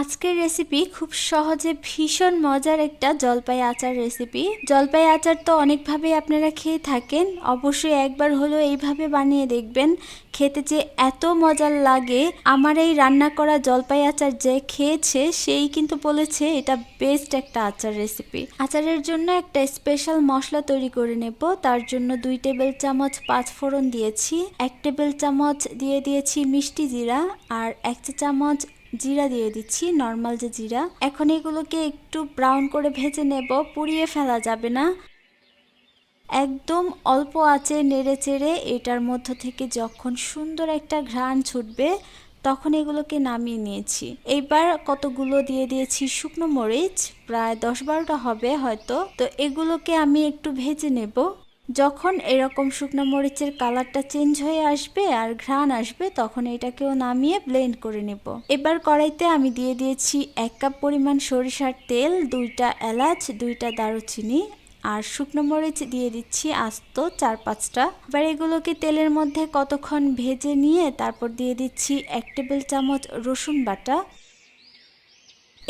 আজকের রেসিপি খুব সহজে ভীষণ মজার একটা জলপাই আচার রেসিপি জলপাই আচার তো অনেকভাবেই আপনারা খেয়ে থাকেন। অবশ্যই একবার হলেও এইভাবে বানিয়ে দেখবেন। খেতে যে এত মজার লাগে। আমার এই রান্না করা জলপাই আচার যে খেয়েছে, সেই কিন্তু বলেছে এটা বেস্ট একটা আচার রেসিপি আচারের জন্য একটা স্পেশাল মশলা তৈরি করে নেব। তার জন্য দুই টেবিল চামচ পাঁচ ফোড়ন দিয়েছি। এক টেবিল চামচ দিয়ে দিয়েছি মিষ্টি জিরা। আর এক চা চামচ জিরা দিয়ে দিচ্ছি নর্মাল যে জিরা। এখন এগুলোকে একটু ব্রাউন করে ভেজে নেব, পুড়িয়ে ফেলা যাবে না। একদম অল্প আঁচে নেড়ে চেড়ে এটার মধ্য থেকে যখন সুন্দর একটা ঘ্রাণ ছুটবে, তখন এগুলোকে নামিয়ে নিয়েছি। এইবার কতগুলো দিয়ে দিয়েছি শুকনো মরিচ, প্রায় দশ বারোটা হবে হয়তো। তো এগুলোকে আমি একটু ভেজে নেব। যখন এরকম শুকনো মরিচের কালারটা চেঞ্জ হয়ে আসবে আর ঘ্রাণ আসবে, তখন এটাকেও নামিয়ে ব্লেন্ড করে নেব। এবার কড়াইতে আমি দিয়ে দিয়েছি এক কাপ পরিমাণ সরিষার তেল, দুইটা এলাচ, দুইটা দারুচিনি আর শুকনো মরিচ দিয়ে দিচ্ছি আস্ত চার পাঁচটা। এবার এগুলোকে তেলের মধ্যে কতক্ষণ ভেজে নিয়ে তারপর দিয়ে দিচ্ছি এক টেবিল চামচ রসুন বাটা।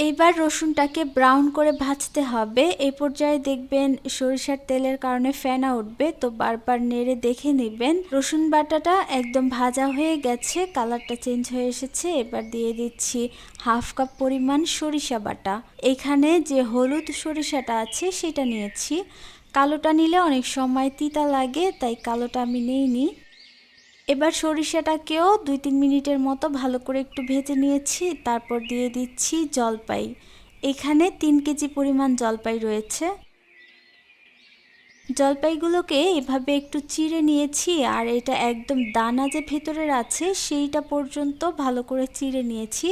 এইবার রসুনটাকে ব্রাউন করে ভাজতে হবে। এই পর্যায়ে দেখবেন সরিষার তেলের কারণে ফেনা উঠবে, তো বারবার নেড়ে দেখে নেবেন। রসুন বাটাটা একদম ভাজা হয়ে গেছে, কালারটা চেঞ্জ হয়ে এসেছে। এবার দিয়ে দিচ্ছি হাফ কাপ পরিমাণ সরিষা বাটা। এখানে যে হলুদ সরিষাটা আছে, সেটা নিয়েছি। কালোটা নিলে অনেক সময় তিতা লাগে, তাই কালোটা আমি নেইনি। এবার সরিষাটাকেও দুই তিন মিনিটের মতো ভালো করে একটু ভেজে নিয়েছি, তারপর দিয়ে দিচ্ছি জলপাই। এখানে তিন কেজি পরিমাণ জলপাই রয়েছে। জলপাইগুলোকে এভাবে একটু চিড়ে নিয়েছি, আর এটা একদম দানা যে ভেতরের আছে, সেইটা পর্যন্ত ভালো করে চিড়ে নিয়েছি,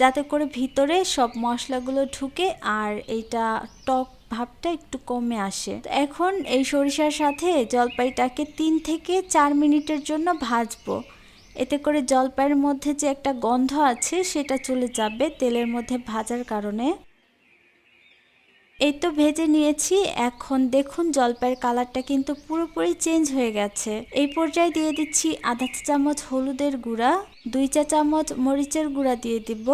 যাতে করে ভিতরে সব মশলাগুলো ঢুকে, আর এটা টক ভাবটা একটু কমে আসে। এখন এই সরিষার সাথে জলপাইটাকে তিন থেকে চার মিনিটের জন্য ভাজবো। এতে করে জলপাইয়ের মধ্যে যে একটা গন্ধ আছে, সেটা চলে যাবে তেলের মধ্যে ভাজার কারণে। এই তো ভেজে নিয়েছি। এখন দেখুন জলপাইয়ের কালারটা কিন্তু পুরোপুরি চেঞ্জ হয়ে গেছে। এই পর্যায়ে দিয়ে দিচ্ছি আধা চা চামচ হলুদের গুঁড়া, দুই চা চামচ মরিচের গুঁড়া দিয়ে দিব।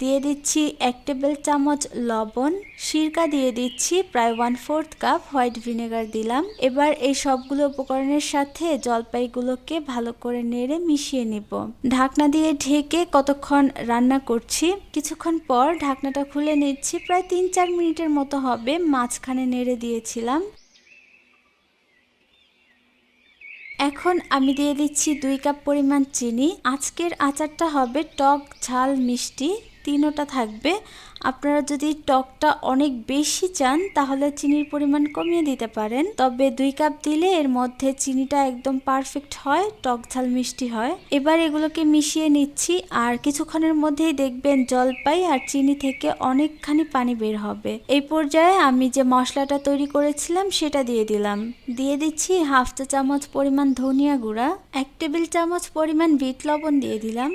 দিয়ে দিচ্ছি এক টেবিল চামচ লবণ, সিরকা দিয়ে দিচ্ছি প্রায় one fourth cup white vinegar দিলাম। এবার এই সবগুলো উপকরণের সাথে জলপাইগুলোকে ভালো করে নেড়ে মিশিয়ে নিব। ঢাকনা দিয়ে ঢেকে কতক্ষণ রান্না করছি? কিছুক্ষণ পর ঢাকনাটা খুলে নিচ্ছি, প্রায় তিন চার মিনিটের মতো হবে, মাঝখানে নেড়ে দিয়েছিলাম। এখন আমি দিয়ে দিচ্ছি দুই কাপ পরিমাণ চিনি। আজকের আচারটা হবে টক ঝাল মিষ্টি। তিনোটা থাকবে। আপনারা যদি টকটা অনেক বেশি চান, তাহলে চিনির পরিমাণ কমিয়ে দিতে পারেন। তবে দুই কাপ দিলে এর মধ্যে চিনিটা একদম পারফেক্ট হয়, টক ঝাল মিষ্টি হয়। এবার এগুলোকে মিশিয়ে নিচ্ছি, আর কিছুক্ষণের মধ্যেই দেখবেন জলপাই আর চিনি থেকে অনেকখানি পানি বের হবে। এই পর্যায়ে আমি যে মশলাটা তৈরি করেছিলাম, সেটা দিয়ে দিলাম। দিয়ে দিচ্ছি হাফ চা চামচ পরিমাণ ধনিয়া গুঁড়া, এক টেবিল চামচ পরিমাণ বিট লবণ দিয়ে দিলাম।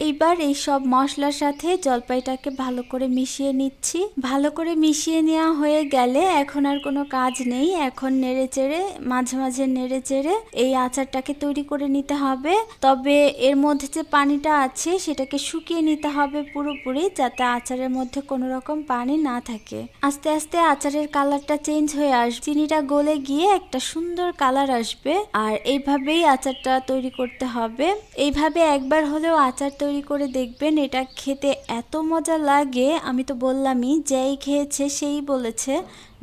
এইবার এই সব মশলার সাথে জলপাইটাকে ভালো করে মিশিয়ে নিচ্ছি। ভালো করে মিশিয়ে নেওয়া হয়ে গেলে এখন আর কোনো কাজ নেই। এখন নেড়ে চেড়ে, মাঝে মাঝে নেড়ে চেড়ে এই আচারটাকে তৈরি করে নিতে হবে। তবে এর মধ্যে যে পানিটা আছে, সেটাকে শুকিয়ে নিতে হবে পুরোপুরি যাতে আচারের মধ্যে কোনো রকম পানি না থাকে। আস্তে আস্তে আচারের কালারটা চেঞ্জ হয়ে আসবে চিনিটা গলে গিয়ে একটা সুন্দর কালার আসবে। আর এইভাবেই আচারটা তৈরি করতে হবে। এইভাবে একবার হলেও আচার তৈরি তৈরি করে দেখবেন, এটা খেতে এত মজা লাগে, আমি তো বললামই, যেই খেয়েছে সেই বলেছে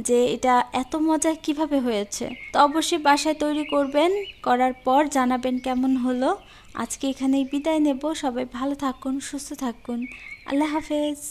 যে এটা এত মজা কীভাবে হয়েছে। তো অবশ্যই বাসায় তৈরি করবেন, করার পর জানাবেন কেমন হলো। আজকে এখানেই বিদায় নেব, সবাই ভালো থাকুন, সুস্থ থাকুন। আল্লাহ হাফেজ।